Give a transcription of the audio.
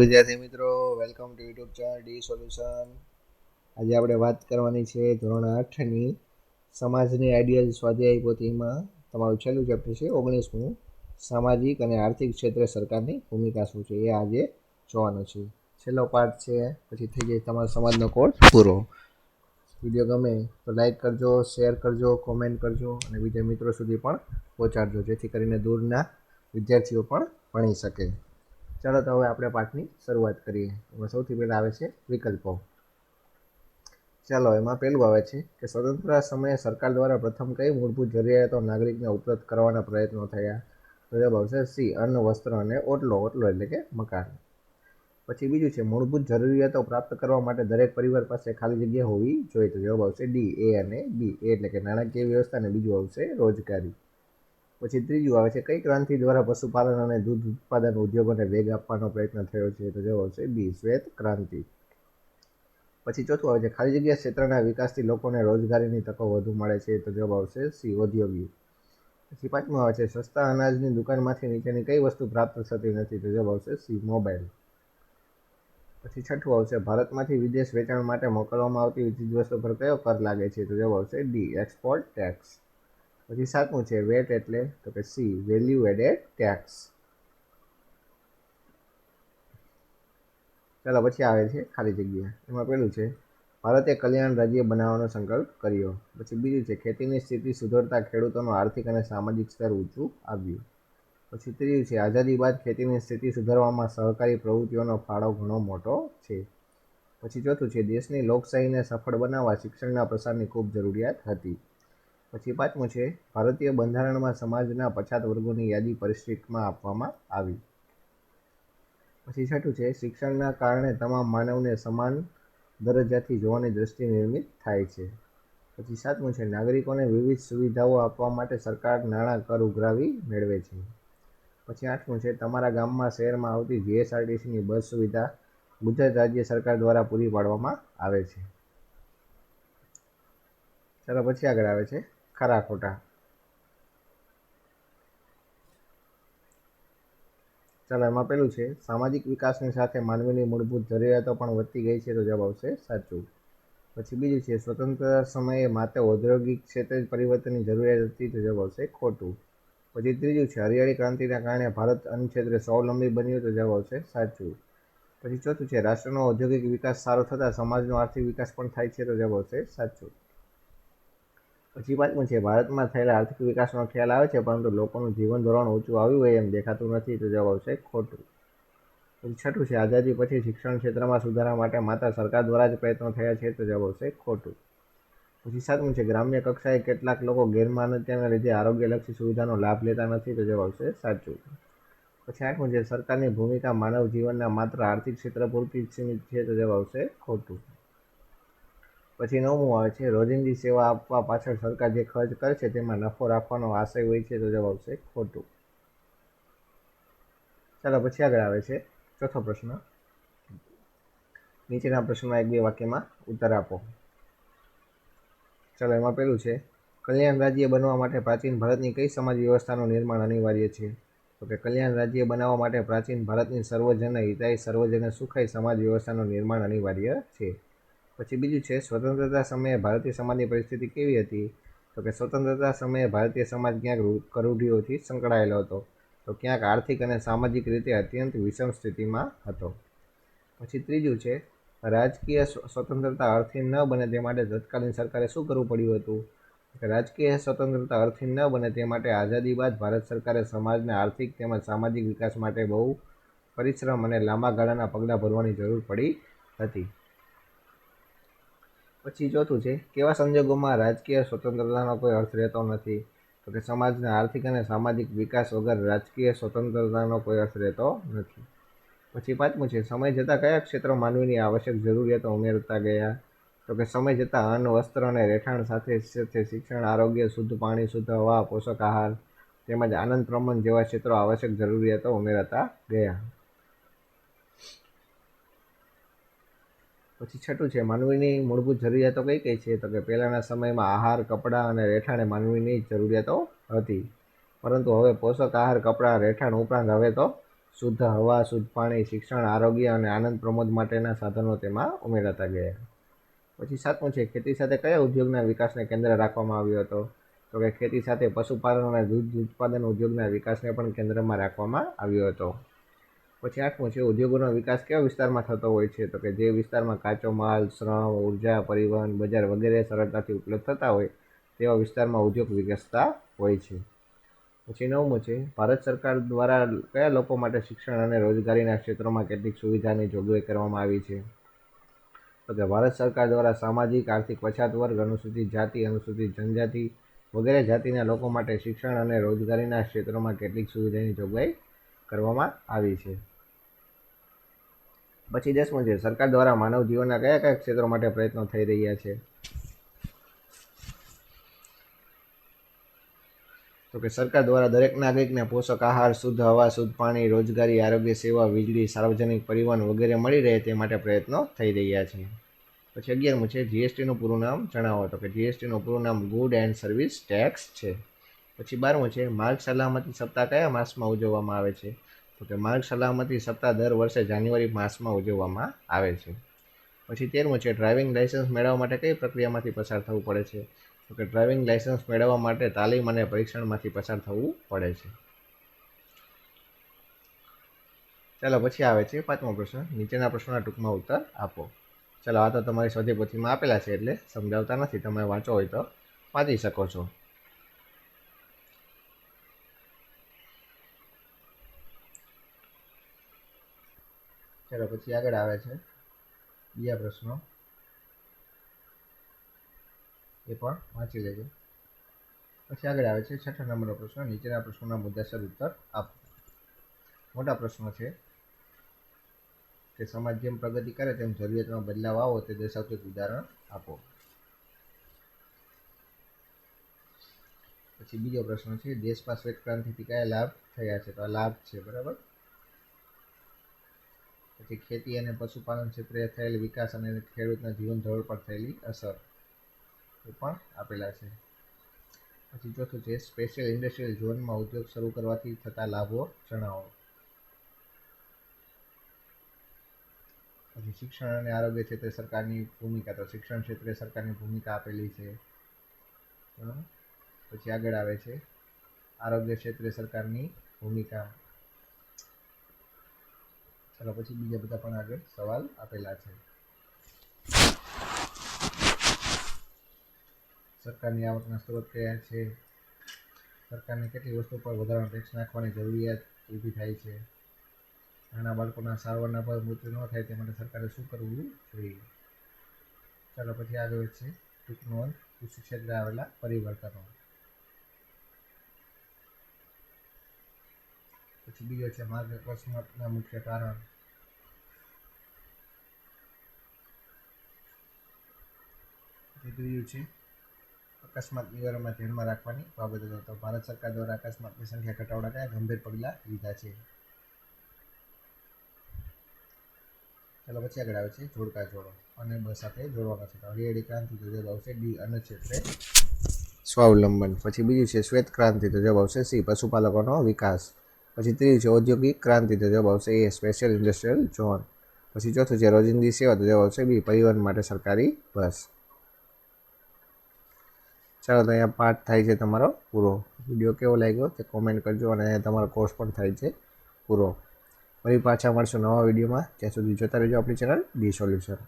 વિદ્યાર્થી મિત્રો welcome to YouTube channel D solution આજે આપણે વાત કરવાની છે ધોરણ આઠની સમાજની આઈડિયલ સ્વાધ્યાય પોથીમાં. તમારું છેલ્લું ચેપ્ટર છે, ઓગણીસમું. સામાજિક અને આર્થિક ક્ષેત્રે સરકારની ભૂમિકા શું છે એ આજે જોવાનું છે. છેલ્લો પાઠ છે, પછી થઈ જાય તમારા સમાજનો કોર્સ પૂરો. વીડિયો ગમે તો લાઈક કરજો શેર કરજો કોમેન્ટ કરજો અને બીજા મિત્રો સુધી પણ પહોંચાડજો, જેથી કરીને દૂરના વિદ્યાર્થીઓ પણ ભણી શકે. ચાલો તો હવે આપણે પાઠની શરૂઆત કરીએ. એમાં સૌથી પહેલાં આવે છે વિકલ્પો. ચાલો, એમાં પહેલું આવે છે કે સ્વતંત્ર સમયે સરકાર દ્વારા પ્રથમ કઈ મૂળભૂત જરૂરિયાતો નાગરિકને ઉપલબ્ધ કરવાના પ્રયત્નો થયા? તો જવાબ આવશે સી, અન્ન, વસ્ત્ર અને ઓટલો. ઓટલો એટલે કે મકાન. પછી બીજું છે, મૂળભૂત જરૂરિયાતો પ્રાપ્ત કરવા માટે દરેક પરિવાર પાસે ખાલી જગ્યા હોવી જોઈએ. તો જવાબ આવશે ડી, એ અને બી. એટલે કે નાણાકીય વ્યવસ્થા અને બીજું આવશે રોજગારી. પછી ત્રીજું આવે છે, કઈ ક્રાંતિ દ્વારા પશુપાલન અને દૂધ ઉત્પાદન ઉદ્યોગોને વેગ આપવાનો પ્રયત્ન થયો છે તો જવાબ આવશે બી, શ્વેત ક્રાંતિ. પછી ચોથું આવે છે, ખાલી જગ્યા ક્ષેત્રના વિકાસથી લોકોને રોજગારીની તકો વધુ મળે છે તો જવાબ આવશે સી ઔદ્યોગિક પછી પાંચમું આવે છે, સસ્તા અનાજની દુકાનમાંથી નીચેની કઈ વસ્તુ પ્રાપ્ત થતી નથી તો જવાબ આવશે સી, મોબાઈલ. પછી છઠ્ઠું આવશે, ભારતમાંથી વિદેશ વેચાણ માટે મોકલવામાં આવતી ચીજવસ્તુ પર કયો કર લાગે છે તો જવાબ આવશે ડી, એક્સપોર્ટ ટેક્સ. પછી સાતમું છે વેટ એટલે તો કે સી વેલ્યુ એડેડ ટેક્સ ચાલો, પછી આવે છે ખાલી જગ્યા. એમાં પેલું છે, ભારતે કલ્યાણ રાજ્ય બનાવવાનો સંકલ્પ કર્યો. પછી બીજું છે, ખેતીની સ્થિતિ સુધરતા ખેડૂતોનું આર્થિક અને સામાજિક સ્તર ઊંચું આવ્યું. પછી ત્રીજું છે, આઝાદી બાદ ખેતીની સ્થિતિ સુધારવામાં સહકારી પ્રવૃત્તિઓનો ફાળો ઘણો મોટો છે. પછી ચોથું છે, દેશની લોકશાહીને સફળ બનાવવા શિક્ષણના પ્રસારની ખૂબ જરૂરિયાત હતી. પછી પાંચમું છે, ભારતીય બંધારણમાં સમાજના પછાત વર્ગોની યાદી પરિસ્થિતિમાં આપવામાં આવી. પછી છઠ્ઠું છે, શિક્ષણના કારણે તમામ માનવને સમાન દરજ્જાથી જોવાની દ્રષ્ટિ નિર્મિત થાય છે. પછી સાતમું છે, નાગરિકોને વિવિધ સુવિધાઓ આપવા માટે સરકાર નાણાં કર ઉઘરાવી મેળવે છે. પછી આઠમું છે, તમારા ગામમાં શહેરમાં આવતી જીએસઆરટીસીની બસ સુવિધા ગુજરાત રાજ્ય સરકાર દ્વારા પૂરી પાડવામાં આવે છે. ચાલો પછી આગળ આવે છે. ખરા ખોટા ચાલો એમાં પેલું છે, સામાજિક વિકાસની સાથે માનવીની મૂળભૂત જરૂરિયાતો પણ વધતી ગઈ છે, તો જવાબ આવશે સાચું. પછી બીજું છે, સ્વતંત્ર સમયે માત્ર ઔદ્યોગિક ક્ષેત્રે પરિવર્તનની જરૂરિયાત હતી, તો જવાબ આવશે ખોટું. પછી ત્રીજું છે, હરિયાળી ક્રાંતિના કારણે ભારત અન્ન ક્ષેત્રે સ્વાવલંબી બન્યું, તો જવાબ આવશે સાચું. પછી ચોથું છે, રાષ્ટ્રનો ઔદ્યોગિક વિકાસ સારો થતાં સમાજનો આર્થિક વિકાસ પણ થાય છે, તો જવાબ આવશે સાચું. પછી પાંચમું છે, ભારતમાં થયેલા આર્થિક વિકાસનો ખ્યાલ આવે છે, પરંતુ લોકોનું જીવન ધોરણ ઊંચું આવ્યું હોય એમ દેખાતું નથી, તો જવાબ આવશે ખોટું. છઠ્ઠું છે, આઝાદી પછી શિક્ષણ ક્ષેત્રમાં સુધારા માટે માત્ર સરકાર દ્વારા જ પ્રયત્નો થયા છે, તો જવાબ આવશે ખોટું. પછી સાતમું છે, ગ્રામ્ય કક્ષાએ કેટલાક લોકો ગેરમાન્યતાને લીધે આરોગ્યલક્ષી સુવિધાનો લાભ લેતા નથી, તો જવાબ આવશે સાચું. પછી આઠમું છે, સરકારની ભૂમિકા માનવ જીવનના માત્ર આર્થિક ક્ષેત્ર પૂરતી સીમિત છે, તો જવાબ આવશે ખોટું. પછી નવમું આવે છે, રોજિંદી સેવા આપવા પાછળ સરકાર જે ખર્ચ કરે છે, તેમાં નફો રાખવાનો આશય હોય છે, તો જવાબ આવશે ખોટું. ચાલો, પછી આગળ આવે છે, ચોથો પ્રશ્ન. નીચેના પ્રશ્નમાં એક બે વાક્યમાં ઉત્તર આપો. ચાલો, એમાં પેલું છે, કલ્યાણ રાજ્ય બનવા માટે પ્રાચીન ભારતની કઈ સમાજ વ્યવસ્થાનું નિર્માણ અનિવાર્ય છે? તો કે, કલ્યાણ રાજ્ય બનાવવા માટે પ્રાચીન ભારતની સર્વજન હિતાય સર્વજન સુખાય સમાજ વ્યવસ્થાનું નિર્માણ અનિવાર્ય છે. પછી બીજું છે, સ્વતંત્રતા સમયે ભારતીય સમાજની પરિસ્થિતિ કેવી હતી? તો કે સ્વતંત્રતા સમયે ભારતીય સમાજ ક્યાંક કરૂઢીઓથી સંકળાયેલો હતો. તો ક્યાંક આર્થિક અને સામાજિક રીતે અત્યંત વિષમ સ્થિતિમાં હતો. પછી ત્રીજું છે, રાજકીય સ્વતંત્રતા અર્થહીન ન બને તે માટે તત્કાલીન સરકારે શું કરવું પડ્યું હતું? રાજકીય સ્વતંત્રતા અર્થહીન ન બને તે માટે આઝાદી બાદ ભારત સરકારે સમાજના આર્થિક તેમજ સામાજિક વિકાસ માટે બહુ પરિશ્રમ અને લાંબા ગાળાના પગલાં ભરવાની જરૂર પડી હતી. પછી ચોથું છે, કેવા સંજોગોમાં રાજકીય સ્વતંત્રતાનો કોઈ અર્થ રહેતો નથી? તો કે સમાજના આર્થિક અને સામાજિક વિકાસ વગર રાજકીય સ્વતંત્રતાનો કોઈ અર્થ રહેતો નથી. પછી પાંચમું છે, સમય જતાં કયા ક્ષેત્રો માનવીની આવશ્યક જરૂરિયાતો ઉમેરતા ગયા? તો કે સમય જતાં અન્ન, વસ્ત્ર અને રહેઠાણ સાથે સાથે શિક્ષણ, આરોગ્ય, શુદ્ધ પાણી, શુદ્ધ હવા, પોષક આહાર, તેમજ આનંદ પ્રમણ જેવા ક્ષેત્રો આવશ્યક જરૂરિયાતો ઉમેરાતા ગયા. પછી છઠ્ઠું છે, માનવીની મૂળભૂત જરૂરિયાતો કઈ કઈ છે? તો કે પહેલાંના સમયમાં આહાર, કપડાં અને રહેઠાણ માનવીની જરૂરિયાતો હતી. પરંતુ હવે પોષક આહાર, કપડાં, રહેઠાણ ઉપરાંત હવે તો શુદ્ધ હવા, શુદ્ધ પાણી, શિક્ષણ, આરોગ્ય અને આનંદ પ્રમોદ માટેના સાધનો તેમાં ઉમેરાતા ગયા. પછી સાતમું છે, ખેતી સાથે કયા ઉદ્યોગના વિકાસને કેન્દ્ર રાખવામાં આવ્યો હતો? તો કે ખેતી સાથે પશુપાલન અને દૂધ ઉત્પાદન ઉદ્યોગના વિકાસને પણ કેન્દ્રમાં રાખવામાં આવ્યો હતો. પછી આઠમું છે ઉદ્યોગોનો વિકાસ કેવા વિસ્તારમાં થતો હોય છે, તો કે જે વિસ્તારમાં કાચો માલ, શ્રમ, ઊર્જા, પરિવહન, બજાર વગેરે સરળતાથી ઉપલબ્ધ થતા હોય, તેવા વિસ્તારમાં ઉદ્યોગ વિકસતા હોય છે. પછી નવમું છે, ભારત સરકાર દ્વારા કયા લોકો માટે શિક્ષણ અને રોજગારીના ક્ષેત્રોમાં કેટલીક સુવિધાની જોગવાઈ કરવામાં આવી છે? તો કે ભારત સરકાર દ્વારા સામાજિક, આર્થિક પછાત વર્ગ, અનુસૂચિત જાતિ, અનુસૂચિત જનજાતિ વગેરે જાતિના લોકો માટે શિક્ષણ અને રોજગારીના ક્ષેત્રોમાં કેટલીક સુવિધાની જોગવાઈ કરવામાં આવી છે. પછી દસમું છે સરકાર દ્વારા માનવ જીવનના કયા કયા ક્ષેત્રો માટે પ્રયત્નો થઈ રહ્યા છે? તો કે સરકાર દ્વારા દરેક નાગરિકને પોષક આહાર, શુદ્ધ હવા, શુદ્ધ પાણી, રોજગારી, આરોગ્ય સેવા, વીજળી, સાર્વજનિક પરિવહન વગેરે મળી રહે તે માટે પ્રયત્નો થઈ રહ્યા છે. પછી અગિયારમું છે જીએસટીનું પૂરું નામ જણાવો. તો કે જીએસટીનું પૂરું નામ ગુડ એન્ડ સર્વિસ ટેક્સ છે. પછી બારમું છે માર્ગ સલામતી સપ્તાહ કયા માસમાં ઉજવવામાં આવે છે? તો કે માર્ગ સલામતી સપ્તાહ દર વર્ષે જાન્યુઆરી માસમાં ઉજવવામાં આવે છે. પછી તેરમું છે, ડ્રાઇવિંગ લાઇસન્સ મેળવવા માટે કઈ પ્રક્રિયામાંથી પસાર થવું પડે છે? તો કે ડ્રાઇવિંગ લાઇસન્સ મેળવવા માટે તાલીમ અને પરીક્ષણમાંથી પસાર થવું પડે છે. ચાલો, પછી આવે છે પાંચમો પ્રશ્ન. નીચેના પ્રશ્નોના ટૂંકમાં ઉત્તર આપો. ચાલો, આ તો તમારી સ્વદેપોથીમાં આપેલા છે એટલે સમજાવતા નથી. તમે વાંચો હોય તો વાંચી શકો છો. ચાલો, પછી આગળ આવે છે. બીજા પ્રશ્નો. એ પણ વાંચી લેજો. પછી આગળ આવે છે છઠ્ઠા નંબરનો પ્રશ્ન. નીચેના પ્રશ્નોના મુદ્દાસર ઉત્તર આપો. મોટા પ્રશ્નો છે કે સમાજ જેમ પ્રગતિ કરે તેમ જરૂરિયાતમાં બદલાવ આવો તે દર્શાવતું એક ઉદાહરણ આપો. પછી બીજો પ્રશ્ન છે, દેશમાં શ્વેત ક્રાંતિથી કયા લાભ થયા છે? તો આ લાભ છે, બરાબર? પછી ખેતી અને પશુપાલન ક્ષેત્રે થયેલ વિકાસ અને ખેડૂતના જીવન ધોરણ પર થયેલી અસર એ પણ આપેલા છે. પછી ચોથું છે સ્પેશિયલ ઇન્ડસ્ટ્રીયલ ઝોનમાં ઉદ્યોગ શરૂ કરવાથી થતા લાભો જણાવો. પછી શિક્ષણ અને આરોગ્ય ક્ષેત્રે સરકારની ભૂમિકા, તો શિક્ષણ ક્ષેત્રે સરકારની ભૂમિકા આપેલી છે. પછી આગળ આવે છે, આરોગ્ય ક્ષેત્રે સરકારની ભૂમિકા. ચાલો પછી બીજા બધા પણ આગળ સવાલ આપેલા છે. સરકારની આવકના સ્ત્રોત કયા છે? સરકારને કેટલી વસ્તુ પર વધારાનો ટેક્સ નાખવાની જરૂરિયાત ઊભી થાય છે? નાના બાળકોના સારવારના પર મૃત્યુ ન થાય તે માટે સરકારે શું કરવું જોઈએ? ચાલો પછી આગળ છે ટૂંક નોંધ કૃષિ ક્ષેત્રે આવેલા પરિવર્તનો. પછી બીજો છે માર્ગ અકસ્માતના મુખ્ય કારણ. ત્રીજું છે. અકસ્માત નિવારણમાં ધ્યાનમાં રાખવાની બાબતો તો ભારત સરકાર દ્વારા અકસ્માતની સંખ્યા ઘટાડવા કયા ગંભીર પગલાં લીધા છે? ચાલો પછી આગળ આવે છે. જોડકા જોડો. અને બસ સાથે જોડવાના છે. હરિયાળી ક્રાંતિ તો જવાબ આવશે ડી અન્ન ક્ષેત્રે સ્વાવલંબન. પછી બીજું છે શ્વેત ક્રાંતિ તો જવાબ આવશે સી, પશુપાલકોનો વિકાસ. પછી ત્રીજું છે ઔદ્યોગિક ક્રાંતિ તો જવાબ આવશે એ, સ્પેશિયલ ઇન્ડસ્ટ્રીયલ ઝોન. પછી ચોથું છે રોજિંદી સેવા તો જવાબ આવશે બી, પરિવહન માટે સરકારી બસ. ચાલો તો અહીંયા પાર્ટ થાય છે તમારો પૂરો. વીડિયો કેવો લાગ્યો તે કોમેન્ટ કરજો અને તમારો કોર્સ પણ થાય છે પૂરો. ફરી પાછા મળશું નવા વિડીયોમાં ત્યાં સુધી જોતા રહેજો આપણી ચેનલ ડી સોલ્યુશન